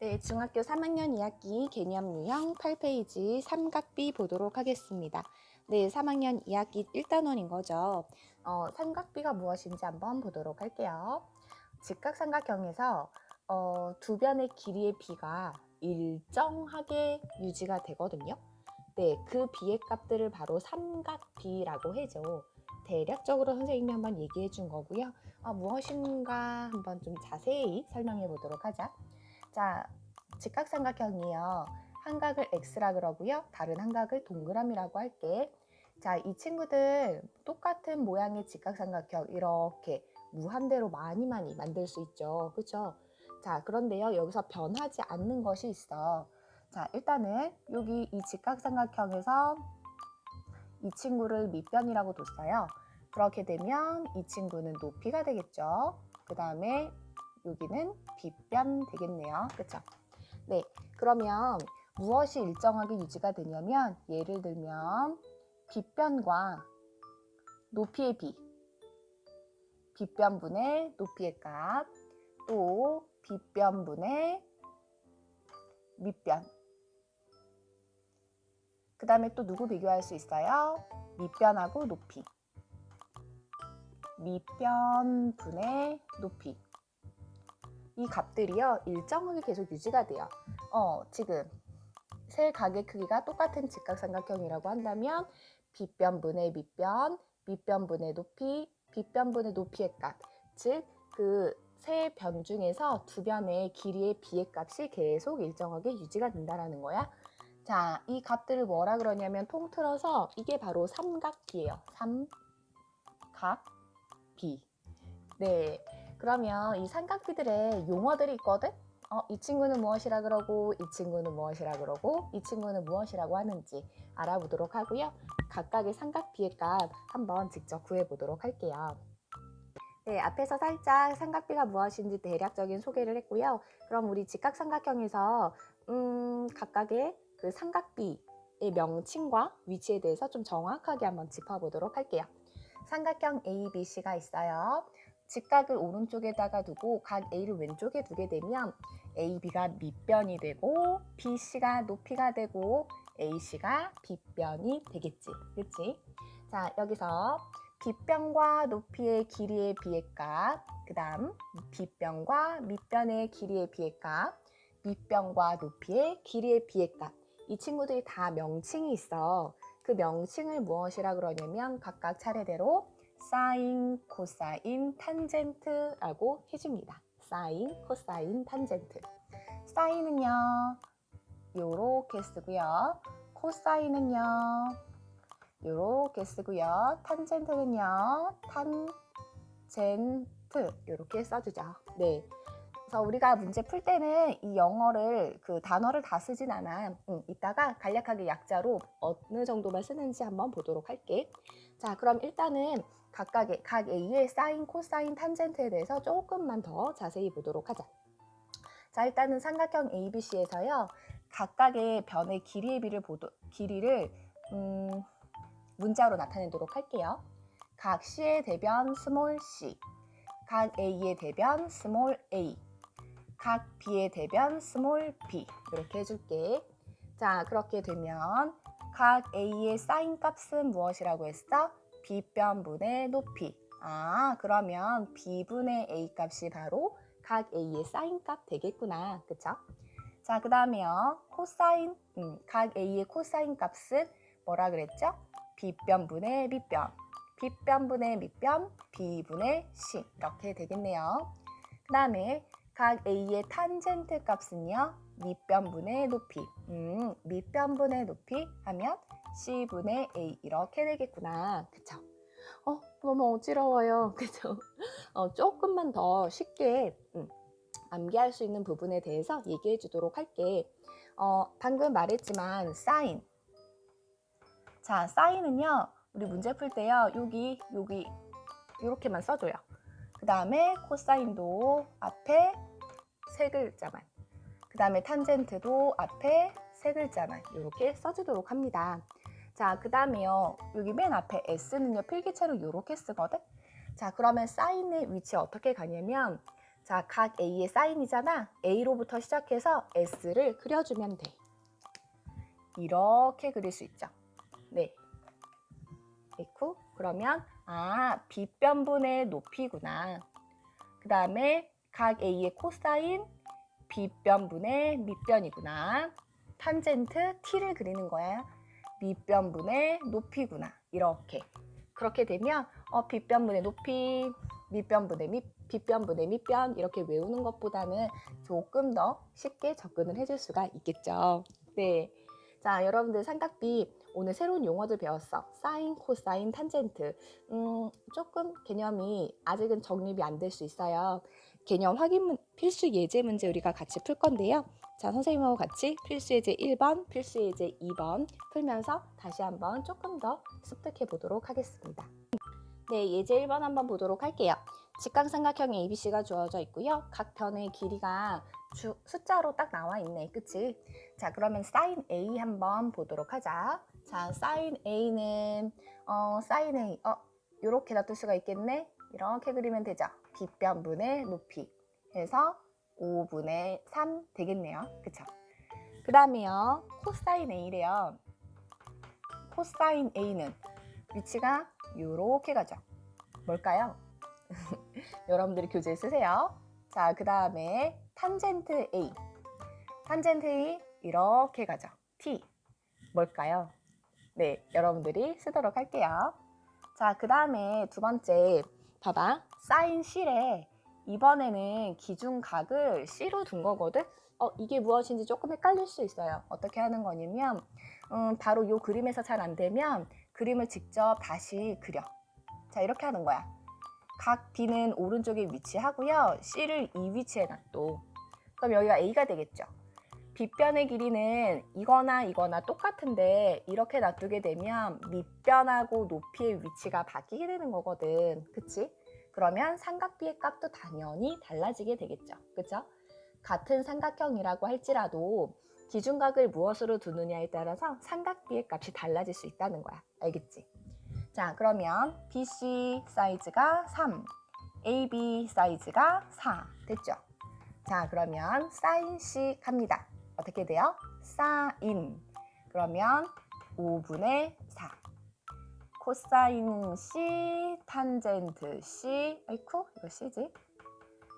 네, 중학교 3학년 2학기 개념 유형 8페이지 삼각비 보도록 하겠습니다. 네, 3학년 2학기 1단원인 거죠. 어, 삼각비가 무엇인지 한번 보도록 할게요. 직각삼각형에서 어, 두 변의 길이의 비가 일정하게 유지가 되거든요. 네, 그 비의 값들을 바로 삼각비라고 해죠. 대략적으로 선생님이 한번 얘기해 준 거고요. 아, 무엇인가 한번 좀 자세히 설명해 보도록 하자. 자, 직각삼각형이요. 한 각을 x라 그러고요. 다른 한 각을 동그라미라고 할게. 자, 이 친구들 똑같은 모양의 직각삼각형 이렇게 무한대로 많이 많이 만들 수 있죠. 그렇죠? 자, 그런데요. 여기서 변하지 않는 것이 있어. 자, 일단은 여기 이 직각삼각형에서 이 친구를 밑변이라고 뒀어요. 그렇게 되면 이 친구는 높이가 되겠죠. 그 다음에 여기는 빗변 되겠네요. 그렇죠? 네. 그러면 무엇이 일정하게 유지가 되냐면 예를 들면 빗변과 높이의 비, 빗변분의 높이의 값, 또 빗변분의 밑변. 그 다음에 또 누구 비교할 수 있어요? 밑변하고 높이. 밑변 분의 높이. 이 값들이요 일정하게 계속 유지가 돼요. 어 지금 세 각의 크기가 똑같은 직각삼각형이라고 한다면 빗변 분의 밑변, 밑변 분의 높이, 빗변 분의 높이의 값, 즉 그 세 변 중에서 두 변의 길이의 비의 값이 계속 일정하게 유지가 된다라는 거야. 자, 이 값들을 뭐라 그러냐면 통틀어서 이게 바로 삼각비예요. 삼각비. 네. 그러면 이 삼각비들의 용어들이 있거든? 어, 이 친구는 무엇이라 그러고, 이 친구는 무엇이라 그러고, 이 친구는 무엇이라고 하는지 알아보도록 하고요. 각각의 삼각비의 값 한번 직접 구해보도록 할게요. 네, 앞에서 살짝 삼각비가 무엇인지 대략적인 소개를 했고요. 그럼 우리 직각삼각형에서 음, 각각의 그 삼각비의 명칭과 위치에 대해서 좀 정확하게 한번 짚어보도록 할게요. 삼각형 ABC가 있어요. 직각을 오른쪽에다가 두고 각 A를 왼쪽에 두게 되면 AB가 밑변이 되고 BC가 높이가 되고 AC가 빗변이 되겠지. 그치? 자, 여기서 빗변과 높이의 길이의 비의 값, 그 다음 빗변과 밑변의 길이의 비의 값, 밑변과 높이의 길이의 비의 값. 이 친구들이 다 명칭이 있어. 그 명칭을 무엇이라 그러냐면 각각 차례대로 사인, 코사인, 탄젠트라고 해줍니다. 사인, 코사인, 탄젠트. 사인은요, 요렇게 쓰고요. 코사인은요, 요렇게 쓰고요. 탄젠트는요, 탄젠트 요렇게 써주죠. 네. 그래서 우리가 문제 풀 때는 이 영어를 그 단어를 다 쓰진 않아. 응, 이따가 간략하게 약자로 어느 정도만 쓰는지 한번 보도록 할게. 자, 그럼 일단은 각각의 각 A의 사인, 코사인, 탄젠트에 대해서 조금만 더 자세히 보도록 하자. 자, 일단은 삼각형 ABC에서요. 각각의 변의 길이의 비를 보도 길이를 음, 문자로 나타내도록 할게요. 각 C의 대변 스몰 c, 각 A의 대변 스몰 a, 각 B의 대변 스몰 b 이렇게 해줄게. 자 그렇게 되면 각 A의 사인 값은 무엇이라고 했어? B변분의 높이. 아 그러면 B분의 A 값이 바로 각 A의 사인 값 되겠구나. 그쵸? 자, 그 다음에요. 코사인, 음, 각 A의 코사인 값은 뭐라 그랬죠? B변분의 밑변, B변분의 밑변, B분의 C 이렇게 되겠네요. 그 다음에 각 A의 탄젠트 값은요. 밑변분의 높이, 음, 밑변분의 높이 하면 C분의 A 이렇게 되겠구나. 그쵸? 어, 너무 어지러워요. 그죠? 어, 조금만 더 쉽게 음, 암기할 수 있는 부분에 대해서 얘기해 주도록 할게. 어, 방금 말했지만 사인. 자, 사인은요. 우리 문제 풀 때요. 여기 여기 이렇게만 써줘요. 그 다음에 코사인도 앞에 세 글자만. 그 다음에 탄젠트도 앞에 세 글자만 이렇게 써주도록 합니다. 자, 그 다음에요. 여기 맨 앞에 S는요. 필기체로 이렇게 쓰거든. 자, 그러면 사인의 위치 어떻게 가냐면 자, 각 A의 사인이잖아. A로부터 시작해서 S를 그려주면 돼. 이렇게 그릴 수 있죠. 네. 됐고, 그러면 아, 빗변분의 높이구나. 그 다음에 각 A의 코사인 빗변분의 밑변이구나. 탄젠트 T를 그리는 거야. 밑변분의 높이구나. 이렇게. 그렇게 되면 어, 빗변분의 높이, 밑변분의 밑, 빗변분의 밑변 이렇게 외우는 것보다는 조금 더 쉽게 접근을 해줄 수가 있겠죠. 네. 자, 여러분들 삼각비 오늘 새로운 용어들 배웠어. 사인, 코사인, 탄젠트. 음, 조금 개념이 아직은 정립이 안 될 수 있어요. 개념 확인 문- 필수 예제 문제 우리가 같이 풀 건데요. 자, 선생님하고 같이 필수 예제 1번, 필수 예제 2번 풀면서 다시 한번 조금 더 습득해 보도록 하겠습니다. 네, 예제 1번 한번 보도록 할게요. 직각삼각형 ABC가 주어져 있고요. 각 변의 길이가 주- 숫자로 딱 나와 있네. 그치? 자, 그러면 사인 A 한번 보도록 하자. 자, 사인 A는 어, 사인 A. 어, 요렇게 놔둘 수가 있겠네. 이렇게 그리면 되죠. 빗변분의 높이 해서 5분의 3 되겠네요. 그쵸? 그 다음에요. 코사인 A래요. 코사인 A는 위치가 요렇게 가죠. 뭘까요? 여러분들이 교재에 쓰세요. 자, 그 다음에 탄젠트 A. 탄젠트 A 이렇게 가죠. T. 뭘까요? 네, 여러분들이 쓰도록 할게요. 자, 그 다음에 두 번째. 봐봐. 사인 C래. 이번에는 기준각을 C로 둔 거거든? 어, 이게 무엇인지 조금 헷갈릴 수 있어요. 어떻게 하는 거냐면, 음, 바로 요 그림에서 잘 안 되면 그림을 직접 다시 그려. 자, 이렇게 하는 거야. 각 B는 오른쪽에 위치하고요. C를 이 위치에 놔둬. 그럼 여기가 A가 되겠죠. 빗변의 길이는 이거나 이거나 똑같은데 이렇게 놔두게 되면 밑변하고 높이의 위치가 바뀌게 되는 거거든. 그치? 그러면 삼각비의 값도 당연히 달라지게 되겠죠. 그쵸? 같은 삼각형이라고 할지라도 기준각을 무엇으로 두느냐에 따라서 삼각비의 값이 달라질 수 있다는 거야. 알겠지? 자, 그러면 BC 사이즈가 3, AB 사이즈가 4 됐죠? 자, 그러면 사인 C 갑니다. 어떻게 돼요? 사인. 그러면 5분의 4. 코사인 C, 탄젠트 C. 아이쿠, 이거 C지?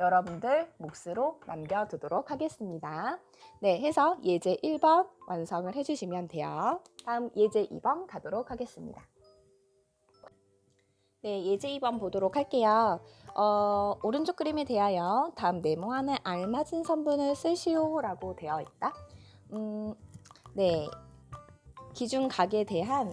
여러분들 몫으로 남겨두도록 하겠습니다. 네, 해서 예제 1번 완성을 해주시면 돼요. 다음 예제 2번 가도록 하겠습니다. 네, 예제 2번 보도록 할게요. 어, 오른쪽 그림에 대하여 다음 네모안에 알맞은 선분을 쓰시오 라고 되어 있다. 음, 네, 기준 각에 대한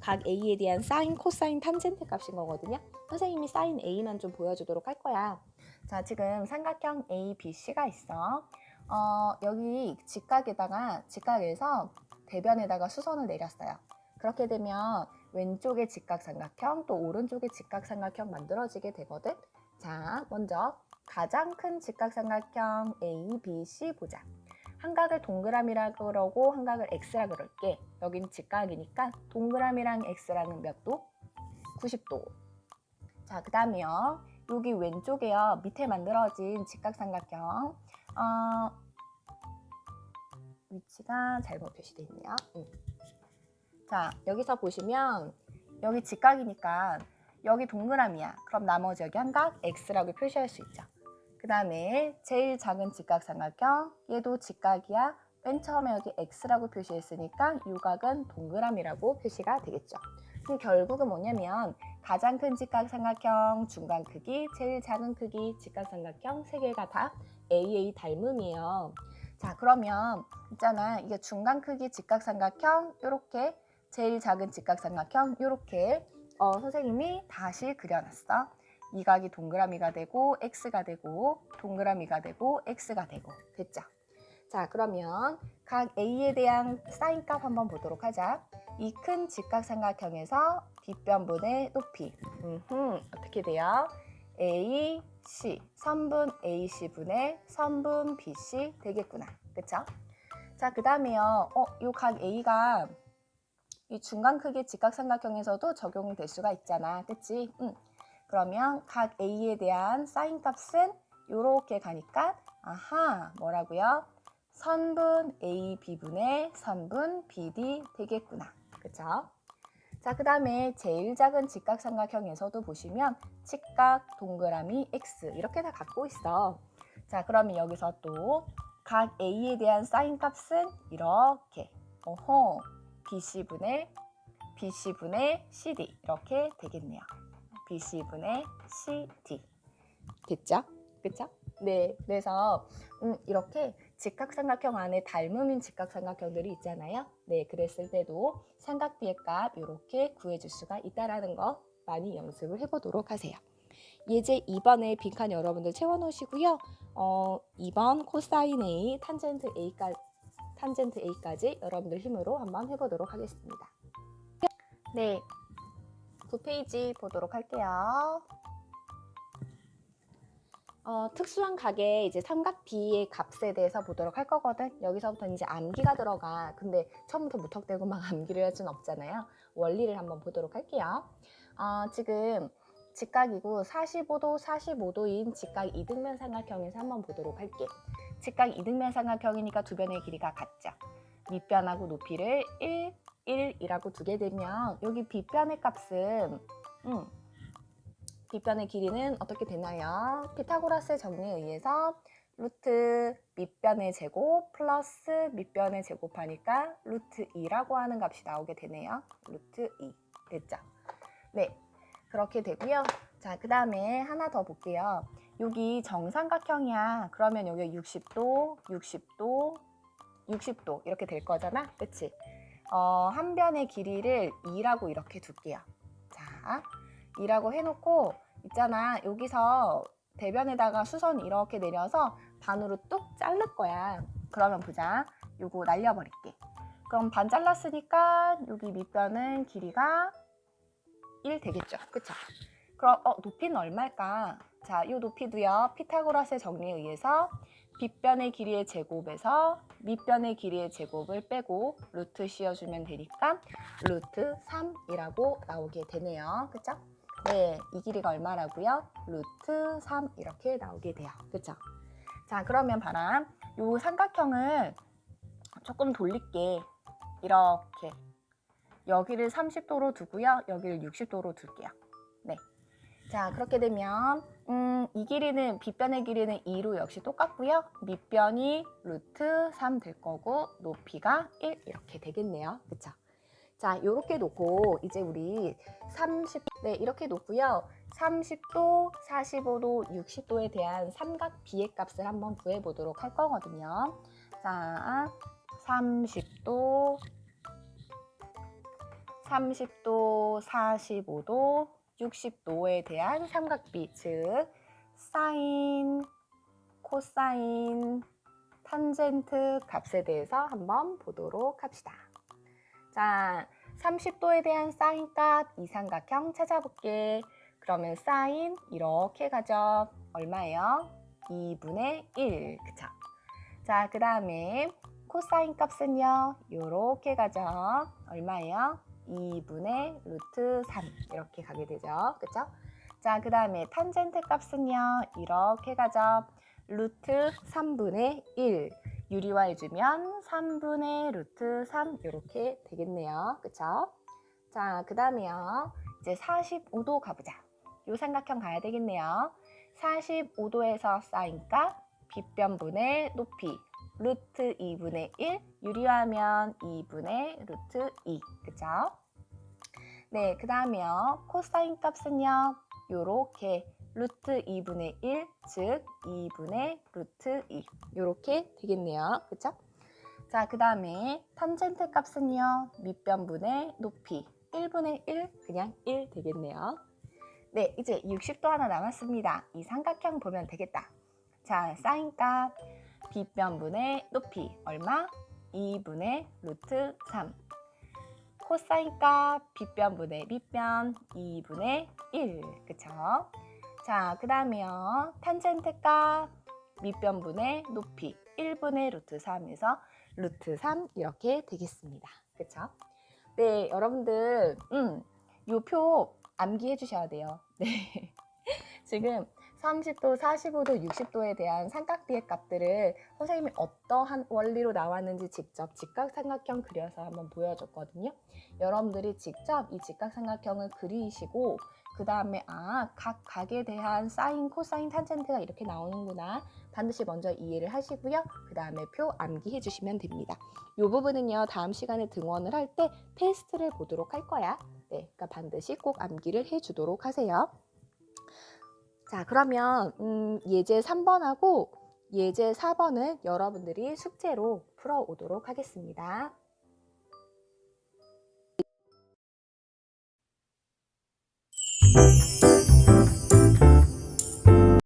각 A에 대한 사인, 코사인, 탄젠트 값인 거거든요. 선생님이 사인 A만 좀 보여주도록 할 거야. 자, 지금 삼각형 A, B, C가 있어. 어, 여기 직각에다가 직각에서 대변에다가 수선을 내렸어요. 그렇게 되면 왼쪽에 직각삼각형 또 오른쪽에 직각삼각형 만들어지게 되거든. 자, 먼저 가장 큰 직각삼각형 A, B, C 보자. 한각을 동그라미라 그러고 한각을 X라 그럴게. 여긴 직각이니까 동그라미랑 X라는 몇 도? 90도. 자, 그 다음에요. 여기 왼쪽에요. 밑에 만들어진 직각삼각형. 어, 위치가 잘못 표시되어 있네요. 음. 자, 여기서 보시면 여기 직각이니까 여기 동그라미야. 그럼 나머지 여기 한각 X라고 표시할 수 있죠. 그 다음에 제일 작은 직각 삼각형 얘도 직각이야. 맨 처음에 여기 X라고 표시했으니까 유각은 동그라미라고 표시가 되겠죠. 그럼 결국은 뭐냐면 가장 큰 직각삼각형, 중간 크기, 제일 작은 크기, 직각삼각형 세 개가 다 AA 닮음이에요. 자 그러면 있잖아 이게 중간 크기 직각삼각형 이렇게 제일 작은 직각삼각형 이렇게 어, 선생님이 다시 그려놨어. 이 각이 동그라미가 되고 x가 되고 동그라미가 되고 x가 되고 됐죠? 자 그러면 각 a에 대한 사인 값 한번 보도록 하자. 이 큰 직각삼각형에서 빗변분의 높이 음흠, 어떻게 돼요? a, c 선분 ac분의 선분 bc 되겠구나. 그쵸? 자 그 다음에요. 어, 요 각 a가 이 중간 크기 직각삼각형에서도 적용될 수가 있잖아. 그치? 응. 그러면 각 A에 대한 사인 값은 이렇게 가니까 아하 뭐라고요? 선분 A, B분의 선분 BD 되겠구나. 그쵸? 자, 그 다음에 제일 작은 직각삼각형에서도 보시면 직각 동그라미 X 이렇게 다 갖고 있어. 자, 그러면 여기서 또 각 A에 대한 사인 값은 이렇게 어허 BC분의 BC분의 CD 이렇게 되겠네요. BC분의 CD 됐죠? 그쵸? 네, 그래서 음, 이렇게 직각삼각형 안에 닮음인 직각삼각형들이 있잖아요. 네, 그랬을 때도 삼각비의 값 이렇게 구해줄 수가 있다라는 거 많이 연습을 해보도록 하세요. 예제 2번에 빈칸 여러분들 채워놓으시고요. 어, 2번 코사인 A, 탄젠트 A까지, 탄젠트 A까지 여러분들 힘으로 한번 해보도록 하겠습니다. 네, 9페이지 보도록 할게요. 어, 특수한 각의 이제 삼각 B의 값에 대해서 보도록 할 거거든. 여기서부터 이제 암기가 들어가. 근데 처음부터 무턱대고 막 암기를 할 수는 없잖아요. 원리를 한번 보도록 할게요. 어, 지금 직각이고 45도, 45도인 직각 이등변 삼각형에서 한번 보도록 할게. 직각 이등변 삼각형이니까 두 변의 길이가 같죠. 밑변하고 높이를 1, 1이라고 두게 되면 여기 빗변의 값은 음, 빗변의 길이는 어떻게 되나요? 피타고라스의 정리에 의해서 루트 밑변의 제곱 플러스 밑변의 제곱하니까 루트 2라고 하는 값이 나오게 되네요. 루트 2 됐죠? 네, 그렇게 되고요. 자, 그 다음에 하나 더 볼게요. 여기 정삼각형이야. 그러면 여기 60도, 60도, 60도 이렇게 될 거잖아. 그치? 어, 한 변의 길이를 2라고 이렇게 둘게요. 자, 2라고 해놓고 있잖아. 여기서 대변에다가 수선 이렇게 내려서 반으로 뚝 자를 거야. 그러면 보자. 요거 날려버릴게. 그럼 반 잘랐으니까 여기 밑변은 길이가 1 되겠죠. 그쵸? 그럼 어, 높이는 얼마일까? 자, 이 높이도요. 피타고라스의 정리에 의해서 빗변의 길이의 제곱에서 밑변의 길이의 제곱을 빼고 루트 씌워주면 되니까 루트 3이라고 나오게 되네요. 그쵸? 네, 이 길이가 얼마라고요? 루트 3 이렇게 나오게 돼요. 그쵸? 자, 그러면 봐라. 요 삼각형을 조금 돌릴게. 이렇게. 여기를 30도로 두고요. 여기를 60도로 둘게요. 네. 자, 그렇게 되면 음, 이 길이는 빗변의 길이는 2로 역시 똑같고요. 밑변이 루트 3 될 거고 높이가 1 이렇게 되겠네요. 그쵸? 자, 이렇게 놓고 이제 우리 30, 네, 이렇게 놓고요. 30도, 45도, 60도에 대한 삼각 비의 값을 한번 구해 보도록 할 거거든요. 자, 30도, 30도, 45도, 60도에 대한 삼각비, 즉 사인, 코사인, 탄젠트 값에 대해서 한번 보도록 합시다. 자, 30도에 대한 사인 값 이 삼각형 찾아볼게. 그러면 사인 이렇게 가죠. 얼마예요? 2분의 1. 그쵸? 자, 그 다음에 코사인 값은요. 이렇게 가죠. 얼마예요? 2분의 루트 3 이렇게 가게 되죠. 그쵸? 자, 그 다음에 탄젠트 값은요. 이렇게 가죠. 루트 3분의 1 유리화 해주면 3분의 루트 3 이렇게 되겠네요. 그쵸? 자, 그 다음에요. 이제 45도 가보자. 요 삼각형 가야 되겠네요. 45도에서 사인값 빗변분의 높이 루트 2분의 1 유리화하면 2분의 루트 2 그쵸? 네, 그 다음에요. 코사인 값은요. 요렇게 루트 2분의 1, 즉 2분의 루트 2 요렇게 되겠네요. 그쵸? 자, 그 다음에 탄젠트 값은요. 밑변분의 높이 1분의 1 그냥 1 되겠네요. 네, 이제 60도 하나 남았습니다. 이 삼각형 보면 되겠다. 자, 사인 값 빗변분의 높이 얼마? 2분의 루트 3 코사인값 빗변분의 밑변 2분의 1 그쵸? 자, 그 다음에요. 탄젠트 값 밑변분의 높이 1분의 루트 3에서 루트 3 이렇게 되겠습니다. 그쵸? 네, 여러분들 음, 요 표 암기해 주셔야 돼요. 네. 지금 30도, 45도, 60도에 대한 삼각비의 값들을 선생님이 어떠한 원리로 나왔는지 직접 직각삼각형 그려서 한번 보여줬거든요. 여러분들이 직접 이 직각삼각형을 그리시고 그 다음에 아, 각 각에 대한 사인, 코사인, 탄젠트가 이렇게 나오는구나. 반드시 먼저 이해를 하시고요. 그 다음에 표 암기해 주시면 됩니다. 이 부분은요, 다음 시간에 등원을 할 때 테스트를 보도록 할 거야. 네, 그러니까 반드시 꼭 암기를 해 주도록 하세요. 자, 그러면 음, 예제 3번하고 예제 4번은 여러분들이 숙제로 풀어오도록 하겠습니다.